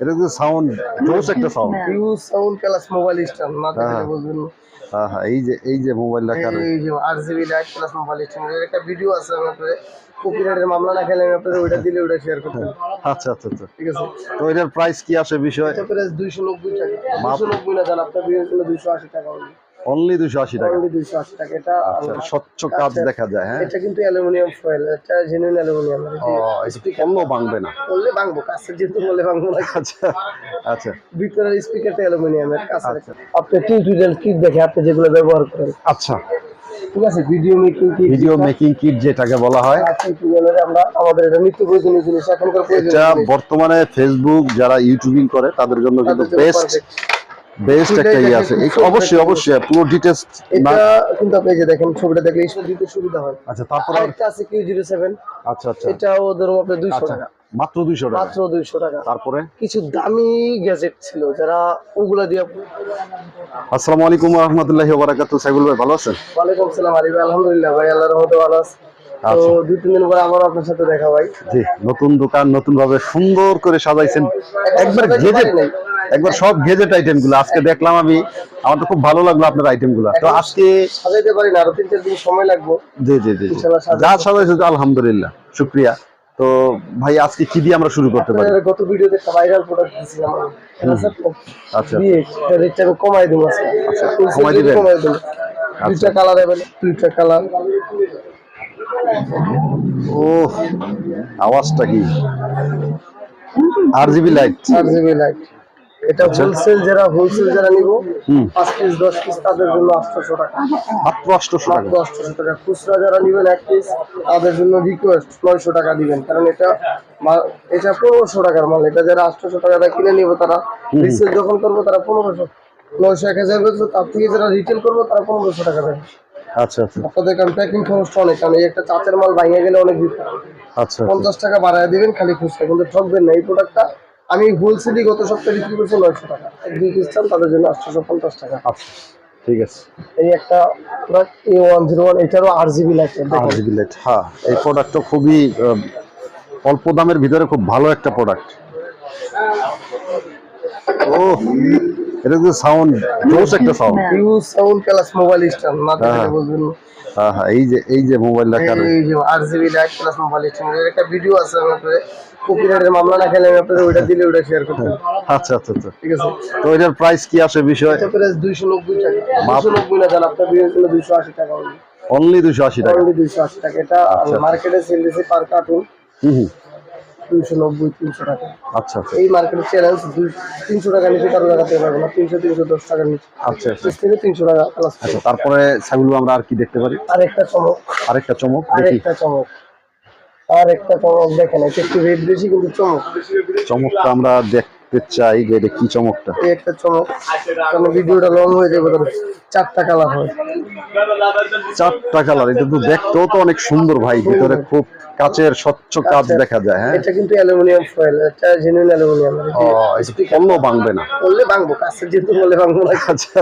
এটা কিন্তু সাউন্ড জোস একটা sound use sound plus mobile stand না হ্যাঁ। দেখলে বুঝবেন হ্যাঁ হ্যাঁ এই যে এই যে মোবাইলটা কার এই যে RGB light plus mobile stand এর একটা ভিডিও আছে আপনাদের কপিরাইটের মামলা না খেলে আমি আপনাদের ওইটা দিলে ওইটা শেয়ার করতে আচ্ছা আচ্ছা আচ্ছা। ঠিক আছে? তো এটার প্রাইস কি আসে বিষয়? এটা প্রাইস দুইশো নব্বই টাকা। দুশো নব্বই না জান আপনার ভিডিও ছিল দুইশো আশি টাকা only। অনলি দুশো আশি টাকা। Only দুইশো আশি টাকা। এটা আচ্ছা স্বচ্ছ কাজ দেখা যায় হ্যাঁ? এটা কিন্তু অ্যালুমিনিয়াম ফয়েল এটা জেনুইন অ্যালুমিনিয়াম। ও পণ্য ভাঙবে না। বললে ভাঙবো কাছের যেহেতু বলে ভাঙবো না। আচ্ছা আচ্ছা। ভিতরের স্পিকারটা অ্যালুমিনিয়ামের কাছের। আপনি টিউটোরিয়াল কিট দেখে আপনি যেগুলো ব্যবহার করেন। আচ্ছা। ঠিক আছে video making kit video making kit যেটাকে বলা হয়। টিউটোরিয়ালের আমরা আমাদের এটা নিত্য প্রয়োজনীয় জিনিস এখনকার এটা বর্তমানে ফেসবুক যারা ইউটিউবিং করে তাদের জন্য কিন্তু বেস্ট। বেস্ট একটা ইয়ে আছে। অবশ্যই অবশ্যই পুরো ডিটেলস এটা কিন্তু আপনি যে দেখেন ছবিটা দেখলে দিতে সুবিধা হয়। আচ্ছা তারপর আরেকটা আছে আচ্ছা আচ্ছা। এটাও ধরুন আপনার দুইশো আচ্ছা টাকা। মাত্র দুইশো টাকা। মাত্র দুইশো টাকা। তারপরে? কিছু দামি গ্যাজেট ছিল যারা ওগুলা দিয়ে আসসালামু আলাইকুম রহমতুল্লাহি ওবারাকাতু সাইবুল ভাই ভালো আছেন? ওয়ালাইকুম সালাম আলী ভাই আলহামদুলিল্লাহ ভাই আল্লাহর রহমতে ভালো আছে। তো আচ্ছা। দুই তিন দিন পরে আবার আপনার সাথে দেখা ভাই জি নতুন দোকান নতুন ভাবে সুন্দর করে সাজাইছেন। একবার নাই। একবার সব গেজেট আইটেমগুলো আজকে দেখলাম আমি। আমার তো খুব ভালো লাগল আপনার আইটেমগুলো। তো আজকে সাজাইতে পারি না আরও তিন চার দিন সময় লাগবে। জি জি জি। যা সাজাইছে আলহামদুলিল্লাহ শুক্রিয়া। তো ভাই আজকে কি দিয়ে আমরা শুরু করতে পারি? গত ভিডিওতে একটা ভাইরাল প্রোডাক্ট। এটা আছে তো? আচ্ছা। দিয়ে রেটটা আমি কমাই দেবো আজকে। কমাই দিবেন? কমাই দেবো। দুইটা কালার অ্যাভেলেবল দুইটা কালার ও আওয়াজটা কি? আর জিবি লাইট চার জিবি লাইট এটা হোলসেল যারা হোলসেল যারা নিব পাঁচ পিস দশ পিস তাদের জন্য আটশোশো টাকা। মাত্র আটশোশো টাকা। মাত্র আটশোশো টাকা। খুচরা যারা নিবেন এক পিস তাদের জন্য রিকোয়েস্ট নয়শো টাকা দিবেন। কারণ এটা এটা পনেরোশো টাকার মাল। এটা যারা আটশোশো টাকাটা কিনে নিব তারা রিসেল যখন করব তারা পনেরোশো। নয়শো এক হাজার তার থেকে যারা রিটেল করব তারা পনেরোশো টাকা দেবে। আচ্ছা আচ্ছা। আপনাদের কারণ প্যাকিং খরচটা অনেক। কারণ এই একটা চাচের মাল ভাঙে গেলে অনেক বিপদ। আচ্ছা আচ্ছা। পঞ্চাশ টাকা বাড়ায় দিবেন খালি খুচরা। কিন্তু ঠকবেন না। এই প্রোডাক্টটা আমি হোলসেলই গত সপ্তাহে বিক্রি করছি নয়শো টাকা। দুই পিস চান তাদের জন্য আটশোশো পঞ্চাশ টাকা। আচ্ছা ঠিক আছে। এই একটা product A one zero one এটারও আট জিবি লাগবে আর জিবি লাইট হ্যাঁ এই প্রোডাক্টটা খুবই অল্প দামের ভিতরে খুব ভালো একটা প্রোডাক্ট ও এটা কিন্তু সাউন্ড জোস একটা sound use sound plus mobile stand না দেখলে হ্যাঁ। বুঝবেন। হ্যাঁ হ্যাঁ এই যে এই যে মোবাইলটা কার এই যে আট GB light plus mobile stand এর একটা ভিডিও আছে আপনাদের। কপিরাইটের মামলা না খেলে আমি আপনাদের ওইটা দিলে ওইটা শেয়ার করতে আচ্ছা আচ্ছা আচ্ছা। ঠিক আছে? তো এটার প্রাইস কি আসে বিষয়? এটা প্রাইস দুইশো নব্বই টাকা। মাপ- দুইশো নব্বই না জান আপনার ভিডিও ছিল দুইশো আশি টাকা only। অনলি দুশো আশি টাকা। Only দুইশো আশি টাকা। এটা। মার্কেটে সেল দিয়েছে পার কার্টুন হুম হুম। দুইশো নব্বই তিনশো টাকা। আচ্ছা আচ্ছা। এই মার্কেটের চ্যালেঞ্জ দুই তিনশো টাকা নিচে কারও জায়গাতে পারবে না। তিনশো তিনশো দশ টাকার নিচে। আচ্ছা আচ্ছা। তিরিশ থেকে তিনশো টাকা প্লাস আচ্ছা তারপরে সেগুলো আমরা আর কি দেখতে পারি? আরেকটা চমক। আরেকটা চমক দেখি। আরেকটা চমক। আরেকটা চমক দেখেন এটা একটু রেট বেশি কিন্তু চমক। চমকটা আমরা দেখতে চাই যে এটা কি চমকটা। এই একটা চমক। কারণ ভিডিওটা লং হয়ে যাবে তখন চারটা কালার হয়। চারটা কালার এটা তো দেখতেও তো অনেক সুন্দর ভাই ভিতরে খুব কাচের স্বচ্ছ কাজ দেখা যায় হ্যাঁ। এটা কিন্তু অ্যালুমিনিয়াম ফয়েল এটা জেনুইন অ্যালুমিনিয়াম। ও এটা পণ্য ভাঙবে না। বললে ভাঙবো কাছের যেহেতু বলে ভাঙবো না। আচ্ছা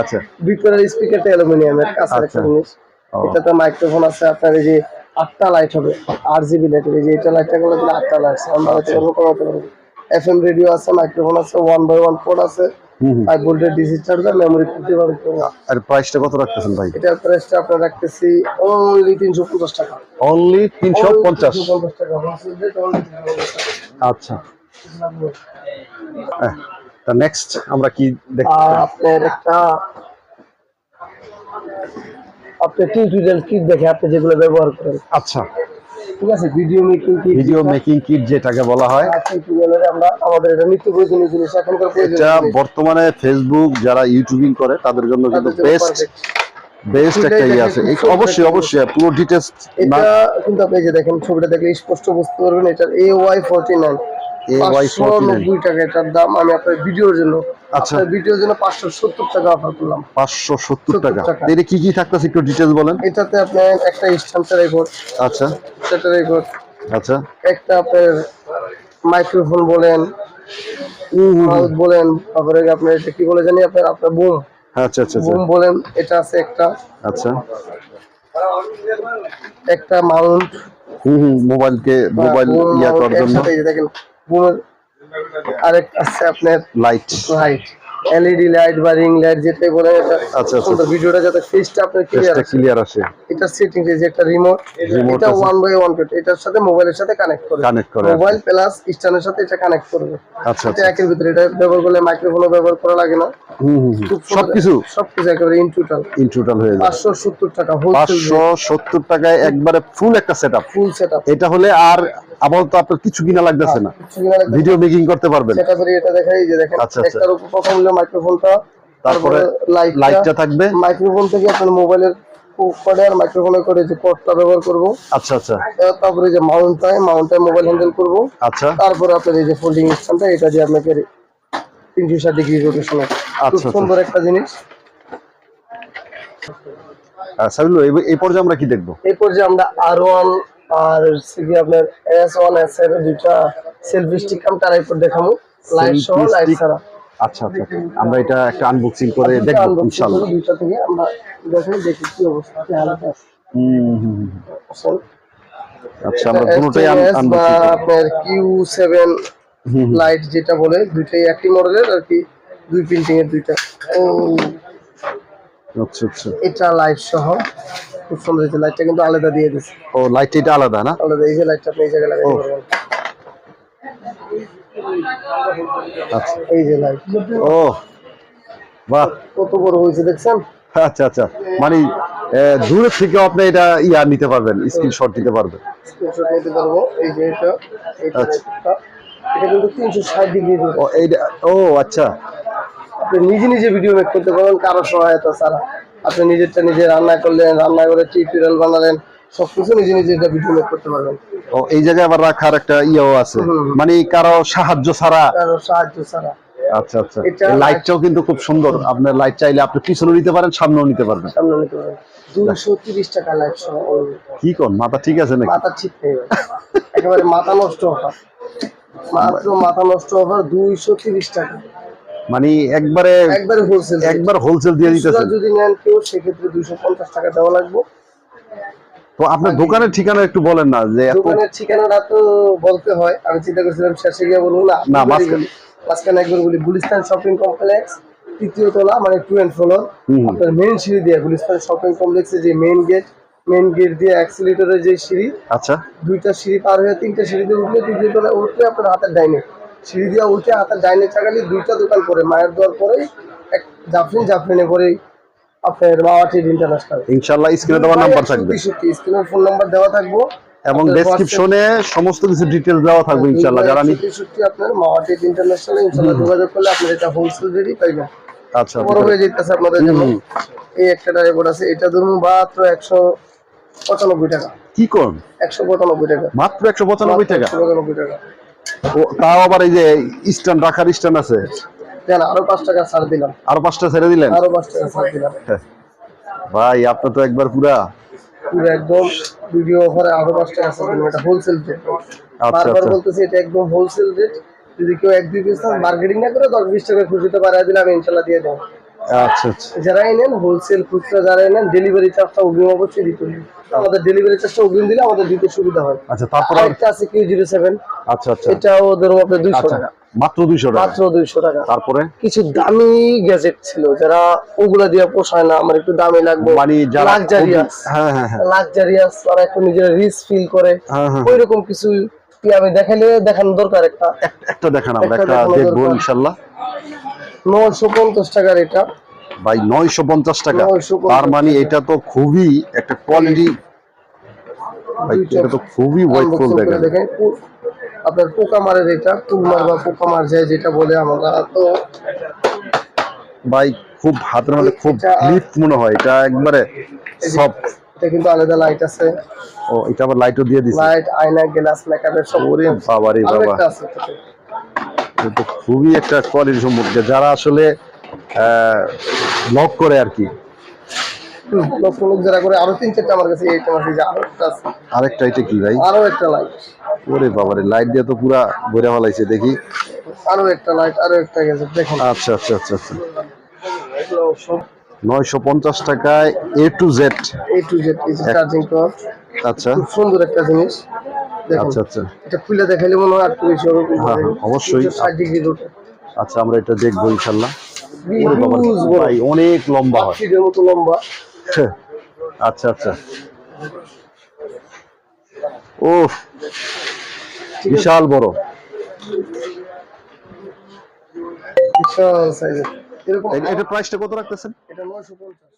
আচ্ছা। ভিতরের স্পিকারটা অ্যালুমিনিয়ামের একটা আচ্ছা। জিনিস। ও। এটাতে মাইক্রোফোন আছে আপনার এই যে আটটা লাইট হবে আর জিবি লাইট এই যে এটা লাইটটা গুলো দিলে আটটা লাইট সাউন্ড বাড়াতে পারব কমাতে পারব এফ এম রেডিও আছে মাইক্রোফোন আছে ওয়ান বাই ওয়ান পোর্ট আছে ফাইভ ভোল্টের ডিসি চার্জার মেমোরি আর প্রাইসটা কত রাখতেছেন ভাই? এটার প্রাইসটা আপনার রাখতেছি অনলি তিনশো পঞ্চাশ টাকা। অনলি তিনশো পঞ্চাশ? 350 টাকা wholesale rate only 350 টাকা। আচ্ছা। তা নেক্সট আমরা কি দেখ আর আপনার একটা আপনার টিউটোরিয়াল কিট দেখে আপনি যেগুলো ব্যবহার করেন। আচ্ছা। ঠিক আছে? Video making kit video making kit যেটাকে বলা হয়। টিউটোরিয়ালের আমরা আমাদের এটা নিত্য প্রয়োজনীয় জিনিস এখনকার এটা। বর্তমানে ফেসবুক যারা ইউটিউবিং করে তাদের জন্য কিন্তু বেস্ট বেস্ট একটা ইয়ে আছে। অবশ্যই অবশ্যই পুরো ডিটেলস এটা কিন্তু আপনি যে দেখেন ছবিটা দেখলে স্পষ্ট বুঝতে পারবেন এটার A Y forty nine AY49 টাকা এটার দাম। আমি আপনার ভিডিওর জন্য আচ্ছা। ভিডিওর জন্য টাকা অফার করলাম। পাঁচশো সত্তর টাকা। টাকা। কি কি থাকতেছে একটু ডিটেলস বলেন? এটাতে আপনার একটা রেকর্ড আচ্ছা। সেটা রেকর্ড আচ্ছা। একটা আপনার মাইক্রোফোন বলেন। মাউথ বলেন তারপরে আপনার এটা কি বলে জানি আপনার আপনার বুম। আচ্ছা আচ্ছা আচ্ছা। বুম বলেন এটা আছে একটা। আচ্ছা। একটা মাউন্ট হুম হুম মোবাইলকে মোবাইল ইয়া করার জন্য। দেখেন বুমের আরেকটা আছে আপনার লাইট লাইট এলইডি লাইট বা রিং লাইট যেটাই বলে এটা আচ্ছা, আচ্ছা। সুন্দর ভিডিওটা যাতে ফেসটা আপনার ক্লিয়ার ক্লিয়ার আসে। এটা সেটিং যে একটা রিমোট এটা আছে। ওয়ান বাই ওয়ান পেট এটার সাথে মোবাইলের সাথে কানেক্ট করবে Connect করে, মোবাইল প্লাস স্ট্যান্ডের সাথে এটা কানেক্ট করবে। আচ্ছা এটা আচ্ছা। একের ভিতরে এটা ব্যবহার করলে মাইক্রোফোনও ব্যবহার করা লাগে না। হুম সবকিছু? সবকিছু একেবারে ইন টোটাল ইন টোটাল হয়ে যায় পাঁচশো সত্তর টাকা হোলসেল পাঁচশো সত্তর টাকায় একবারে ফুল একটা set up full set up এটা হলে আর আপাতত আপনার কিছু কিনা লাগতেছে না। ভিডিও মেকিং করতে পারবেন। সেটা করে এটা দেখাই যে দেখেন আচ্ছা, আচ্ছা। একটার উপর প্রথম মাইক্রোফোনটা তারপরে লাইটটা থাকবে। মাইক্রোফোন থেকে আপনার মোবাইলের করে আর মাইক্রোফোনে করে যে পোর্টটা ব্যবহার করব। আচ্ছা আচ্ছা। তারপরে যে মাউন্টটায় মাউন্টে মোবাইল হ্যান্ডেল করব। আচ্ছা। তারপরে আপনার এই যে ফোল্ডিং স্ট্যান্ডটা এটা দিয়ে আপনাকে তিনশো ষাট ডিগ্রি রোটেশনে আচ্ছা। সুন্দর একটা জিনিস। সাবিল এই- এই পর্যায়ে আমরা কি দেখব? এই পর্যায়ে আমরা আর ওয়ান আর আপনার এস ওয়ান এস এর দুইটা সেলফি স্টিক দেখাবো। লাইট সহ লাইট ছাড়া। আচ্ছা আচ্ছা আমরা এটা একটা আনবক্সিং করে দুইটা দেখব করব, দুইটা থেকে আমরা দেখাই দেখি কি অবস্থা কি হালাত আছে। হুম, হুম। আচ্ছা আমরা বা আনবক্সিং আপনার কিউ সেভেন লাইট যেটা বলে দুইটাই একই মডেলের আর কি দুই প্রিন্টিং এর দুইটা আচ্ছা আচ্ছা। এটা লাইট সহ খুব সুন্দর হয়েছে লাইটটা কিন্তু আলাদা দিয়ে দিচ্ছে ও লাইট এটা আলাদা না? আলাদা এই যে লাইটটা আপনি এই জায়গায় লাগাতে পারবেন। আচ্ছা। এই যে লাইট ও বাহ। কত বড় হয়েছে দেখছেন আচ্ছা আচ্ছা। মানে আহ, দূরের থেকেও আপনি এটা ইয়া নিতে পারবেন স্ক্রিনশট দিতে পারবেন। স্ক্রিনশট নিতে পারব এই যে এটা আচ্ছা। এটা কিন্তু তিনশো ষাট ডিগ্রি ও এইটা ও আচ্ছা। আপনি নিজে নিজে ভিডিও মেক করতে পারবেন কারও সহায়তা ছাড়া। আপনি নিজেরটা নিজে রান্না করলেন রান্না করে টিউটোরিয়াল বানালেন সবকিছু নিজে নিজে এটা ভিডিও মেক করতে পারবেন। ও এই জায়গায় আবার রাখার একটা ইয়েও আছে। মানে কারও সাহায্য ছাড়া। কারও সাহায্য ছাড়া। আচ্ছা আচ্ছা। লাইটটাও কিন্তু খুব সুন্দর। আপনার লাইট চাইলে আপনি পিছনে নিতে পারেন সামনেও নিতে পারবেন। সামনে নিতে পারবেন। দুশো তিরিশ টাকা লাইট কি কোন? মাথা ঠিক আছে নাকি? মাথা ঠিক নেই। একেবারে মাথা নষ্ট অফার মাত্র মাথা নষ্ট অফার দুইশো তিরিশ টাকা। মানে একবারে একবারে হোলসেল একবার হোলসেল দিয়ে দিতেছেন। যদি নেন কেউ সেক্ষেত্রে দুইশো পঞ্চাশ টাকা দেওয়া লাগবে। তো আপনার দোকানের ঠিকানা একটু বলেন না যে দোকানের ঠিকানাটা তো বলতে হয় আমি চিন্তা করছিলাম শেষে গিয়ে বলব না। না, মাঝখানে- একবার বলি গুলিস্তান শপিং কমপ্লেক্স তৃতীয় তলা মানে টু ফ্লোর আপনার মেইন সিঁড়ি দিয়ে গুলিস্তান শপিং কমপ্লেক্সের যে মেইন গেট মেইন গেট দিয়ে অ্যাক্সিলেটরের যে সিঁড়ি আচ্ছা। দুইটা সিঁড়ি পার হয়ে তিনটা সিঁড়ি দিয়ে উঠলে তৃতীয় তলায় উঠলে আপনার হাতের ডাইনে। সিঁড়ি দিয়ে উঠে হাতের ডাইনে চাকালি দুইটা দোকান পরে মায়ের দোয়ার পরেই এক জাফরিন জাফরিনে পরেই আপনার মাওয়াটির ইন্টারন্যাশনাল ইনশাল্লাহ স্ক্রিনে দেওয়ার নাম্বার থাকবে। স্ক্রিনের ফোন নাম্বার দেওয়া থাকব। এবং ডেসক্রিপশনে সমস্ত কিছু ডিটেলস দেওয়া থাকবে ইনশাল্লাহ যারা নি সত্যি আপনার মাওয়াটির ইন্টারন্যাশনাল ইনশাল্লাহ যোগাযোগ করলে আপনার এটা হোলসেল রেডি পাইবেন। আচ্ছা বড় হয়ে যেতেছে আপনাদের জন্য। এই একটা ড্রাইভার আছে। এটা ধরুন মাত্র একশো পঁচানব্বই টাকা। কি কোন? টাকা। মাত্র একশো পঁচানব্বই টাকা? একশো পঁচানব্বই টাকা। তাও আবার এই যে স্ট্যান্ড রাখার স্ট্যান্ড আছে? দেন আরও পাঁচ টাকা ছাড় দিলাম। আরও পাঁচটা ছেড়ে দিলেন? আরও পাঁচ টাকা ছাড় দিলাম। ভাই আপনার তো একবার পুরা। পুরো একদম ভিডিও অফারে আরও পাঁচ টাকা ছাড় দিলাম। এটা হোলসেল রেট আচ্ছা বারবার আচ্ছা। বলতেছি এটা একদম হোলসেল রেট যদি কেউ এক দুই পিস মার্কেটিং না করে দশ বিশ টাকা খুশিতে পাঠিয়ে দিলে আমি ইনশাল্লাহ দিয়ে দেবো। আচ্ছা আচ্ছা। হোলসেল খুচরা যারাই নেন ডেলিভারি চার্জটা অগ্রিম অবশ্যই দিতে আমাদের ডেলিভারি চার্জটা অগ্রিম দিলে আমাদের দিতে সুবিধা হয়। আচ্ছা তারপর আছে কিউ জিরো সেভেন আচ্ছা আচ্ছা। দুইশো আচ্ছা। টাকা। মাত্র দুইশো টাকা। মাত্র দুইশো টাকা। তারপরে? কিছু দামি গ্যাজেট ছিল যারা ওগুলা দিয়ে পোষায় না আমার একটু দামি লাগবে। মানে যারা লাক্সারিয়াস হ্যাঁ হ্যাঁ হ্যাঁ। লাক্সারিয়াস একটু নিজেরা রিস্ক ফিল করে। কিছু কি আমি দেখালে দেখানো দরকার একটা? এক- একটা দেখান আমরা একটা দেখব নয়শো পঞ্চাশ টাকার এটা। ভাই নয়শো পঞ্চাশ টাকা। তার মানে এটা তো খুবই একটা কোয়ালিটি ভাই এটা তো খুবই দেখেন। আপনার পোকা মারের এটা কুলমার বা পোকা মার যায় যেটা বলে আমরা তো ভাই খুব হাতের মধ্যে খুব গ্রিপ মনে হয় এটা একবারে সব। এটা কিন্তু আলাদা লাইট আছে। ও এটা আবার লাইটও দিয়ে দিছে। লাইট আয়না গ্লাস মেকআপের সব ওরে বাবা। রে বাবা এটা খুবই একটা কোয়ালিটি সম্পর্কে যারা আসলে ব্লগ করে আর কি। আচ্ছা, আচ্ছা, আচ্ছা, আচ্ছা নয়শো পঞ্চাশ টাকায় A to Z A to Z charging আচ্ছা। সুন্দর একটা জিনিস। আচ্ছা আচ্ছা। এটা হ্যাঁ, অবশ্যই। আচ্ছা আমরা এটা দেখব ইনশাল্লাহ। অনেক লম্বা হয়। মতো লম্বা। আচ্ছা আচ্ছা। ও বিশাল বড়। বিশাল সাইজ এটা প্রাইসটা কত রাখতেছেন? এটা 950